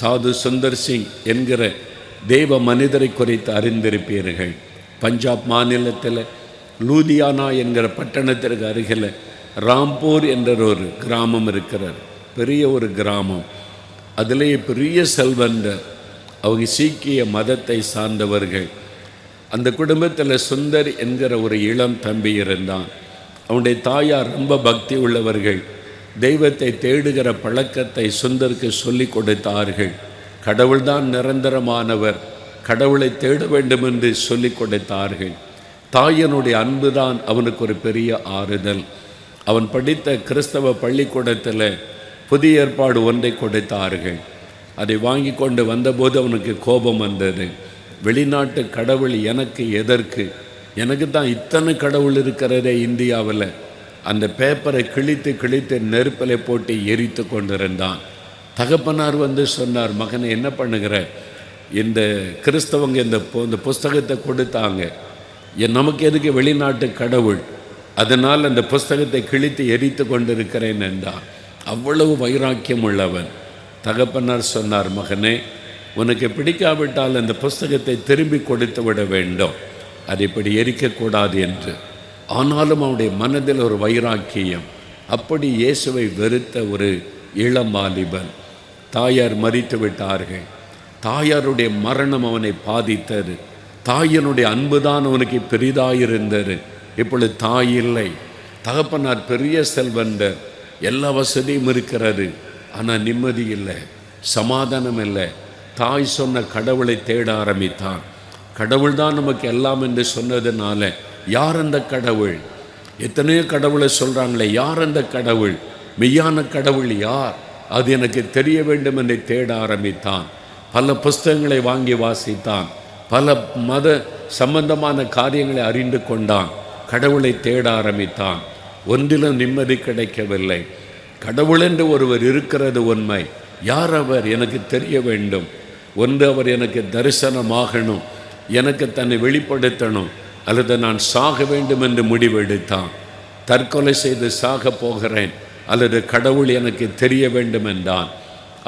சாது சுந்தர் சிங் என்கிற தெய்வ மனிதரை குறித்து அறிந்திருப்பீர்கள். பஞ்சாப் மாநிலத்தில் லூதியானா என்கிற பட்டணத்திற்கு அருகில் ராம்பூர் என்ற ஒரு கிராமம் இருக்கிறார் பெரிய ஒரு கிராமம். அதிலேயே பெரிய செல்வந்தர். அவங்க சீக்கிய மதத்தை சார்ந்தவர்கள். அந்த குடும்பத்தில் சுந்தர் என்கிற ஒரு இளம் தம்பி இருந்தான். அவனுடைய தாயார் ரொம்ப பக்தி உள்ளவர்கள். தெய்வத்தை தேடுகிற பழக்கத்தை சுந்தருக்கு சொல்லி கொடுத்தார்கள். கடவுள்தான் நிரந்தரமானவர். கடவுளை தேட வேண்டும் என்று சொல்லிக் கொடுத்தார்கள். தாயனுடைய அன்புதான் அவனுக்கு ஒரு பெரிய ஆறுதல். அவன் படித்த கிறிஸ்தவ பள்ளிக்கூடத்தில் புதிய ஏற்பாடு ஒன்றை கொடுத்தார்கள். அதை வாங்கி கொண்டு வந்தபோது அவனுக்கு கோபம் வந்தது. வெளிநாட்டு கடவுள் எனக்கு எதற்கு? எனக்கு தான் இத்தனை கடவுள் இருக்கிறதே இந்தியாவில். அந்த பேப்பரை கிழித்து கிழித்து நெருப்பில் போட்டு எரித்து கொண்டிருந்தான். தகப்பனார் வந்து சொன்னார் மகனை என்ன பண்ணுகிற? இந்த கிறிஸ்தவங்க இந்த இந்த புஸ்தகத்தை கொடுத்தாங்க. என் நமக்கு எதுக்கு வெளிநாட்டு கடவுள்? அதனால் அந்த புஸ்தகத்தை கிழித்து எரித்து கொண்டிருக்கிறேன் என்றான். அவ்வளவு வைராக்கியம் உள்ளவன். தகப்பனார் சொன்னார் மகனே உனக்கு பிடிக்காவிட்டால் அந்த புஸ்தகத்தை திரும்பி கொடுத்து விட வேண்டும். அது இப்படி எரிக்கக்கூடாது என்று. ஆனாலும் அவனுடைய மனதில் ஒரு வைராக்கியம். அப்படி இயேசுவை வெறுத்த ஒரு இளம் வாலிபன் தாயார் மறித்து விட்டார்கள். தாயாருடைய மரணம் அவனை பாதித்தது. தாயினுடைய அன்புதான் அவனுக்கு பெரிதாயிருந்தது. இப்பொழுது தாய் இல்லை. தகப்பனார் பெரிய செல்வந்தர். எல்லா வசதியும் இருக்கிறது. ஆனால் நிம்மதி இல்லை. சமாதானம் இல்லை. தாய் சொன்ன கடவுளை தேட ஆரம்பித்தான். கடவுள் தான் நமக்கு எல்லாம் என்று சொன்னதுனால யார் அந்த கடவுள்? எத்தனையோ கடவுளை சொல்கிறாங்களே யார் அந்த கடவுள்? மெய்யான கடவுள் யார்? அது எனக்கு தெரிய வேண்டும் என்று தேட ஆரம்பித்தான். பல புஸ்தகங்களை வாங்கி வாசித்தான். பல மத சம்பந்தமான காரியங்களை அறிந்து கொண்டான். கடவுளை தேட ஆரம்பித்தான். ஒன்றிலும் நிம்மதி கிடைக்கவில்லை. கடவுள் என்று ஒருவர் இருக்கிறது உண்மை. யார் அவர்? எனக்கு தெரிய வேண்டும். ஒன்று அவர் எனக்கு தரிசனமாகணும். எனக்கு தன்னை வெளிப்படுத்தணும். அல்லது நான் சாக வேண்டும் என்று முடிவெடுத்தான். தற்கொலை செய்து சாக போகிறேன். அல்லது கடவுள் எனக்கு தெரிய வேண்டும் என்றான்.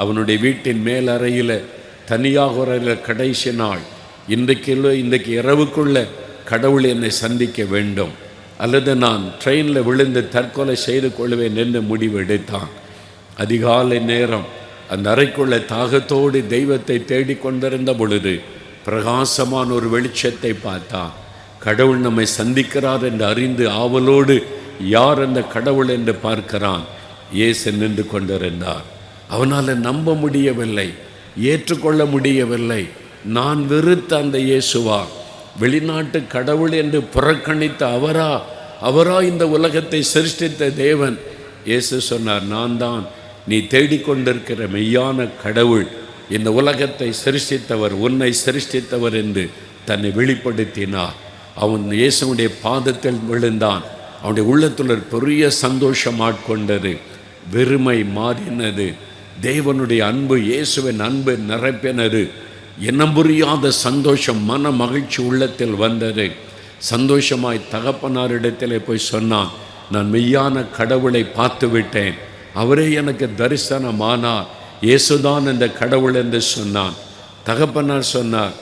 அவனுடைய வீட்டின் மேலறையில் தனியாக ஒரு கடைசி நாள் இன்றைக்கு இல்லை இன்றைக்கு இரவுக்குள்ள கடவுள் என்னை சந்திக்க வேண்டும். அல்லது நான் ட்ரெயினில் விழுந்து தற்கொலை செய்து கொள்வேன் என்று முடிவெடுத்தான். அதிகாலை நேரம் அந்த அறைக்குள்ள தாகத்தோடு தெய்வத்தை தேடிக் கொண்டிருந்த பொழுது பிரகாசமான ஒரு வெளிச்சத்தை பார்த்தான். கடவுள் நம்மை சந்திக்கிறார் என்று அறிந்து ஆவலோடு யார் அந்த கடவுள் என்று பார்க்கிறான்? ஏசு நின்று கொண்டிருந்தார். அவனால் நம்ப முடியவில்லை ஏற்றுக்கொள்ள முடியவில்லை. நான் வெறுத்த அந்த இயேசுவா? வெளிநாட்டு கடவுள் என்று புறக்கணித்த அவரா? அவரா இந்த உலகத்தை சிருஷ்டித்த தேவன்? இயேசு சொன்னார் நான் தான். நீ தேடிக்கொண்டிருக்கிற மெய்யான கடவுள். இந்த உலகத்தை சிருஷ்டித்தவர் உன்னை சிருஷ்டித்தவர் என்று தன்னை வெளிப்படுத்தினார். அவன் இயேசுடைய பாதத்தில் விழுந்தான். அவனுடைய உள்ளத்தில் ஒரு பெரிய சந்தோஷம் ஆட்கொண்டது. வெறுமை மாறினது. தேவனுடைய அன்பு இயேசுவின் அன்பு நிரப்பினது இனம் புரியாத சந்தோஷம் மன மகிழ்ச்சி உள்ளத்தில் வந்தது. சந்தோஷமாய் தகப்பனாரிடத்திலே போய் சொன்னான் நான் மெய்யான கடவுளை பார்த்து விட்டேன் அவரே எனக்கு தரிசனமானார். இயேசுதான் இந்த கடவுள் என்று சொன்னான். தகப்பனார் சொன்னார்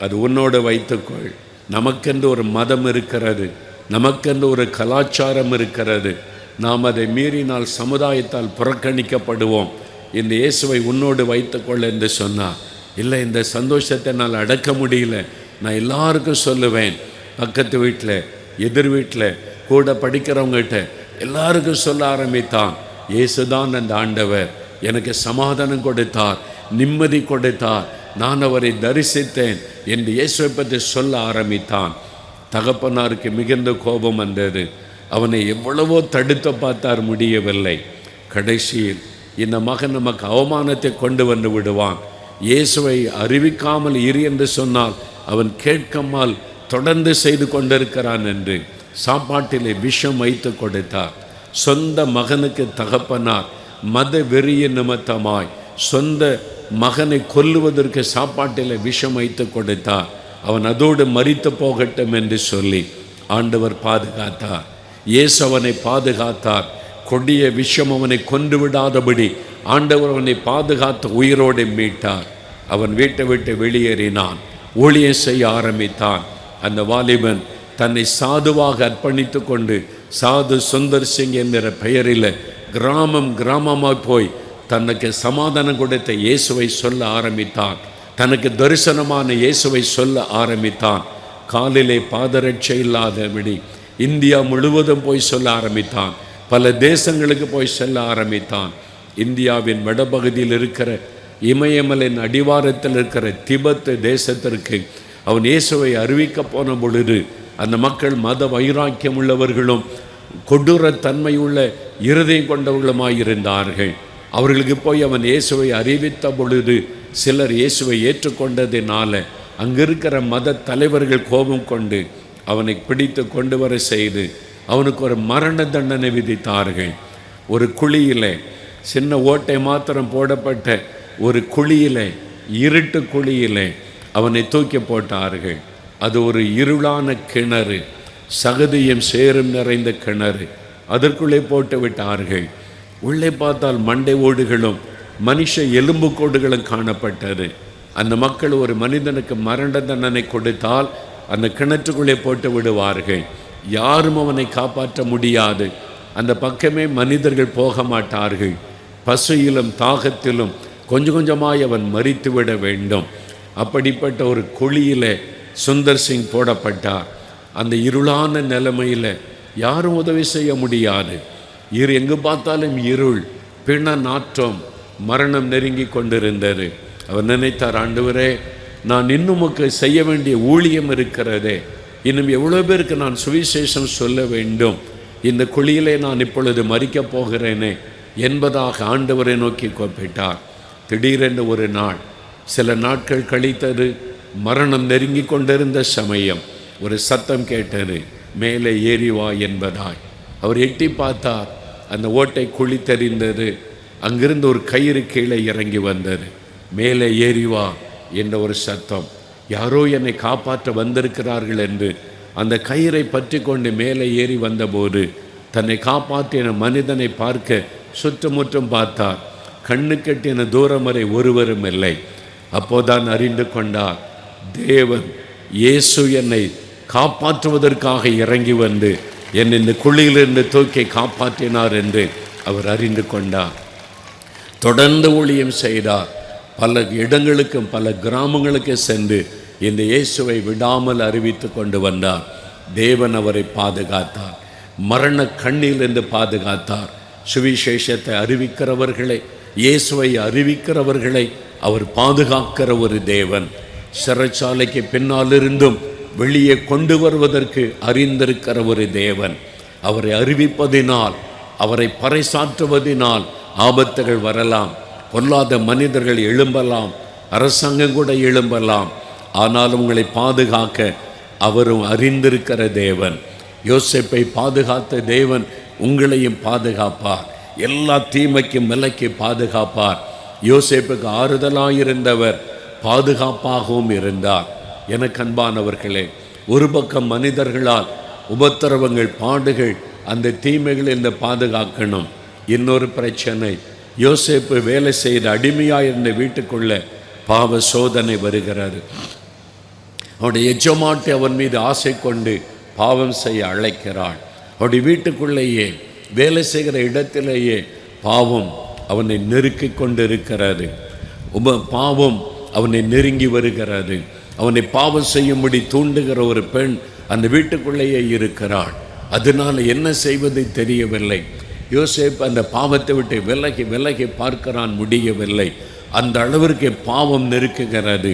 அது உன்னோடு வைத்துக்கொள். நமக்கென்று ஒரு மதம் இருக்கிறது நமக்கென்று ஒரு கலாச்சாரம் இருக்கிறது. நாம் அதை மீறினால் சமுதாயத்தால் புறக்கணிக்கப்படுவோம். இந்த இயேசுவை உன்னோடு வைத்துக்கொள்ள என்று சொன்னார் இல்லை இந்த சந்தோஷத்தை நான் அடக்க முடியல. நான் எல்லாருக்கும் சொல்லுவேன். பக்கத்து வீட்டில் எதிர் வீட்டில் கூட படிக்கிறவங்ககிட்ட எல்லாருக்கும் சொல்ல ஆரம்பித்தான். இயேசுதான் அந்த ஆண்டவர். எனக்கு சமாதானம் கொடுத்தார் நிம்மதி கொடுத்தார் நான் அவரை தரிசித்தேன் என்று இயேசுவை பற்றி சொல்ல ஆரம்பித்தான். தகப்பனாருக்கு மிகுந்த கோபம் வந்தது. அவனை எவ்வளவோ தடுத்து பார்த்தார் முடியவில்லை. கடைசியில் இந்த மகன் நமக்கு அவமானத்தை கொண்டு வந்து விடுவான். இயேசுவை அறிவிக்காமல் இரு என்று சொன்னால் அவன் கேட்காமல் தொடர்ந்து செய்து கொண்டிருக்கிறான் என்று சாப்பாட்டிலே விஷம் வைத்து கொடுத்தார். சொந்த மகனுக்கு தகப்பனார் மத வெறிய நிமித்தமாய் சொந்த மகனை கொல்லுவதற்கு சாப்பாட்டில் விஷம் வைத்து கொடுத்தார். அவன் அதோடு மறித்து போகட்டும் என்று சொல்லி ஆண்டவர் பாதுகாத்தார். இயேசு அவனை பாதுகாத்தார். கொடிய விஷம் அவனை கொன்று விடாதபடி ஆண்டவர் அவனை பாதுகாத்து உயிரோடு மீட்டார். அவன் வீட்டை விட்டு வெளியேறினான். ஊழியம் செய்ய ஆரம்பித்தான். அந்த வாலிபன் தன்னை சாதுவாக அர்ப்பணித்து கொண்டு சாது சுந்தர் சிங் என்கிற பெயரில் கிராமம் கிராமமாக போய் தனக்கு சமாதானம் கொடுத்த இயேசுவை சொல்ல ஆரம்பித்தான். தனக்கு தரிசனமான இயேசுவை சொல்ல ஆரம்பித்தான். காலிலே பாதரட்சை இல்லாதபடி இந்தியா முழுவதும் போய் சொல்ல ஆரம்பித்தான். பல தேசங்களுக்கு போய் செல்ல ஆரம்பித்தான். இந்தியாவின் வடபகுதியில் இருக்கிற இமயமலின் அடிவாரத்தில் இருக்கிற திபெத் தேசத்திற்கு அவன் இயேசுவை அறிவிக்க போன பொழுது அந்த மக்கள் மத வைராக்கியம் உள்ளவர்களும் கொடூர தன்மை உள்ள இருதயம் கொண்டவர்களுமாயிருந்தார்கள். அவர்களுக்கு போய் அவன் இயேசுவை அறிவித்த பொழுது சிலர் இயேசுவை ஏற்றுக்கொண்டதினால அங்கிருக்கிற மத தலைவர்கள் கோபம் கொண்டு அவனை பிடித்து கொண்டு வர செய்து அவனுக்கு ஒரு மரண தண்டனை விதித்தார்கள். ஒரு குழியில் சின்ன ஓட்டை மாத்திரம் போடப்பட்ட ஒரு குழியில் இருட்டு குழியில் அவனை தூக்கி போட்டார்கள். அது ஒரு இருளான கிணறு சகதியும் சேரும் நிறைந்த கிணறு. அதற்குள்ளே போட்டு விட்டார்கள். உள்ளே பார்த்தால் மண்டை ஓடுகளும் மனுஷ எலும்பு கோடுகளும் காணப்பட்டது. அந்த மக்கள் ஒரு மனிதனுக்கு மரண தண்டனை கொடுத்தால் அந்த கிணற்றுக்குள்ளே போட்டு விடுவார்கள். யாரும் அவனை காப்பாற்ற முடியாது. அந்த பக்கமே மனிதர்கள் போக மாட்டார்கள். பசியிலும் தாகத்திலும் கொஞ்சம் கொஞ்சமாய் அவன் மறித்து விட வேண்டும். அப்படிப்பட்ட ஒரு குழியில் சுந்தர் சிங் போடப்பட்டார். அந்த இருளான நிலைமையில் யாரும் உதவி செய்ய முடியாது. இரு எங்கு பார்த்தாலும் இருள் பிண நாற்றம் மரணம் நெருங்கி கொண்டிருந்தது. அவர் நினைத்தார் ஆண்டவரே நான் இன்னுமுக்கு செய்ய வேண்டிய ஊழியம் இருக்கிறதே. இன்னும் எவ்வளோ பேருக்கு நான் சுவிசேஷம் சொல்ல வேண்டும். இந்த குழியிலே நான் இப்பொழுது மறிக்கப் போகிறேனே என்பதாக ஆண்டவரை நோக்கி கூப்பிட்டார். திடீரென்று ஒரு நாள் சில நாட்கள் கழித்தது மரணம் நெருங்கி கொண்டிருந்த சமயம். ஒரு சத்தம் கேட்டது மேலே ஏறிவா என்பதாய். அவர் எட்டி பார்த்தார் அந்த ஓட்டை குழி தெரிந்தது அங்கிருந்து ஒரு கயிறு கீழே இறங்கி வந்தது. மேலே ஏறி வா என்ற ஒரு சத்தம். யாரோ என்னை காப்பாற்ற வந்திருக்கிறார்கள் என்று அந்த கயிறை பற்றி கொண்டு மேலே ஏறி வந்தபோது தன்னை காப்பாற்றின மனிதனை பார்க்க சுற்றுமுற்றும் பார்த்தார். கண்ணு கட்டின தூரம் வரை ஒருவரும் இல்லை. அப்போதான் அறிந்து கொண்டார் தேவன் இயேசு என்னை காப்பாற்றுவதற்காக இறங்கி வந்து என்னை இந்த குழியிலிருந்து தூக்கி காப்பாற்றினார் என்று அவர் அறிந்து கொண்டார். தொடர்ந்து ஊழியம் செய்தார். பல இடங்களுக்கும் பல கிராமங்களுக்கு சென்று இந்த இயேசுவை விடாமல் அறிவித்து கொண்டு வந்தார். தேவன் அவரை பாதுகாத்தார். மரண கண்ணிலிருந்து பாதுகாத்தார். சுவிசேஷத்தை அறிவிக்கிறவர்களை இயேசுவை அறிவிக்கிறவர்களை அவர் பாதுகாக்கிற ஒரு தேவன். சிறைச்சாலைக்கு பின்னாலிருந்தும் வெளியே கொண்டு வருவதற்கு அறிந்திருக்கிற ஒரு தேவன். அவரை அறிவிப்பதினால் அவரை பறைசாற்றுவதினால் ஆபத்துகள் வரலாம். பொல்லாத மனிதர்கள் எழும்பலாம். அரசாங்கம் கூட எழும்பலாம். ஆனால் உங்களை பாதுகாக்க அவரும் அறிந்திருக்கிற தேவன். யோசேப்பை பாதுகாத்த தேவன் உங்களையும் பாதுகாப்பார். எல்லா தீமைக்கும் விலைக்கு பாதுகாப்பார். யோசேப்புக்கு ஆறுதலாயிருந்தவர் பாதுகாப்பாகவும் இருந்தார். எனக்கு அன்பானவர்களே ஒரு பக்கம் மனிதர்களால் உபத்திரவங்கள் பாடுகள் அந்த தீமைகளிலிருந்து பாதுகாக்கணும். இன்னொரு பிரச்சனை யோசேப்பு வேலை செய்த அடிமையாக இருந்த வீட்டுக்குள்ள பாவ சோதனை வருகிறாரு. அவனுடைய எஜமாட்டை அவன் மீது ஆசை கொண்டு பாவம் செய்ய அழைக்கிறாள். அவருடைய வீட்டுக்குள்ளேயே வேலை செய்கிற இடத்திலேயே பாவம் அவனை நெருக்கி கொண்டு இருக்கிறது உப பாவம் அவனை நெருங்கி வருகிறது. அவனை பாவம் செய்யும்படி தூண்டுகிற ஒரு பெண் அந்த வீட்டுக்குள்ளேயே இருக்கிறாள். அதனால் என்ன செய்வது தெரியவில்லை. யோசேப் அந்த பாவத்தை விட்டு விலகி விலகி பார்க்கிறான் முடியவில்லை. அந்த அளவிற்கு பாவம் நெருக்குகிறது.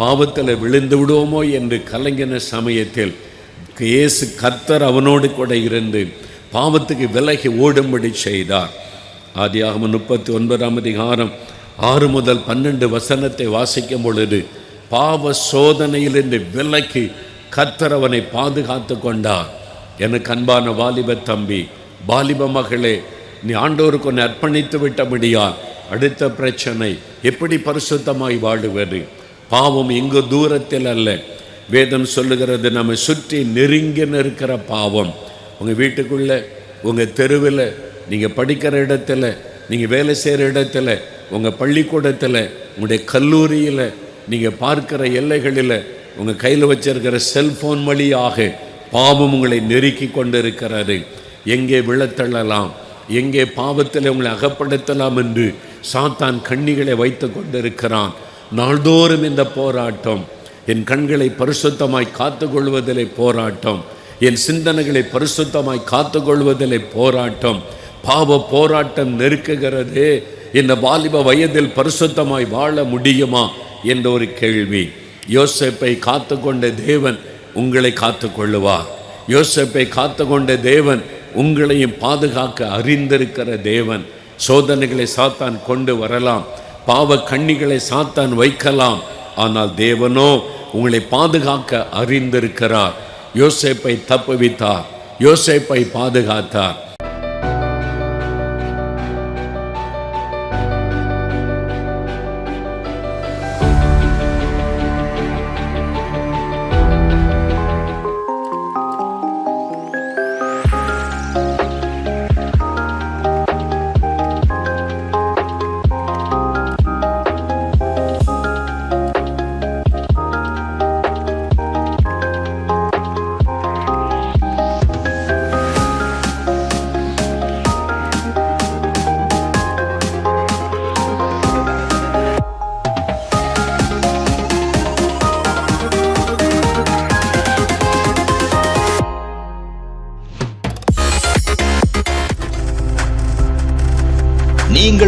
பாவத்தில் விழுந்து விடுவோமோ என்று கலங்கின சமயத்தில் இயேசு கர்த்தர் அவனோடு கூட இருந்து பாவத்துக்கு விலகி ஓடும்படி செய்தார். ஆதியாகம முப்பத்தி ஒன்பதாம் அதிகாரம் ஆறு முதல் பன்னெண்டு வசனத்தை வாசிக்கும் பொழுது பாவ சோதனையிலிருந்து விலக்கி கத்தரவனை பாதுகாத்து கொண்டார் எனக்கு அன்பான வாலிப தம்பி வாலிப மகளே நீ ஆண்டோருக்கு ஒன்று அர்ப்பணித்து விட்டபடியால் அடுத்த பிரச்சனை எப்படி பரிசுத்தமாய் வாழுவது? பாவம் எங்கு தூரத்தில் அல்ல. வேதம் சொல்லுகிறது நம்ம சுற்றி நெருங்கி நிற்கிற பாவம். உங்கள் வீட்டுக்குள்ளே உங்கள் தெருவில் நீங்கள் படிக்கிற இடத்துல நீங்கள் வேலை செய்கிற இடத்துல உங்கள் பள்ளிக்கூடத்தில் உங்களுடைய கல்லூரியில் நீங்கள் பார்க்கிற எல்லைகளில் உங்கள் கையில் வச்சிருக்கிற செல்ஃபோன் வழியாக பாவம் உங்களை நெருக்கி கொண்டிருக்கிறது. எங்கே விழத்தள்ளலாம் எங்கே பாவத்தில் உங்களை அகப்படுத்தலாம் என்று சாத்தான் கண்ணிகளை வைத்து கொண்டிருக்கிறான். நாள்தோறும் இந்த போராட்டம். என் கண்களை பரிசுத்தமாய் காத்துக்கொள்வதிலே போராட்டம். என் சிந்தனைகளை பரிசுத்தமாய் காத்துக்கொள்வதிலே போராட்டம். பாவ போராட்டம் நெருக்குகிறதே. இந்த வாலிப வயதில் பரிசுத்தமாய் வாழ முடியுமா? என்ற ஒரு கேள்வி. யோசேப்பை காத்துக்கொண்ட தேவன் உங்களை காத்துக்கொள்ளுவார். யோசேப்பை காத்துக்கொண்ட தேவன் உங்களையும் பாதுகாக்க அறிந்திருக்கிற தேவன். சோதனைகளை சாத்தான் கொண்டு வரலாம். பாவ கண்ணிகளை சாத்தான் வைக்கலாம். ஆனால் தேவனோ உங்களை பாதுகாக்க அறிந்திருக்கிறார். யோசேப்பை தப்புவித்தார். யோசேப்பை பாதுகாத்தார்.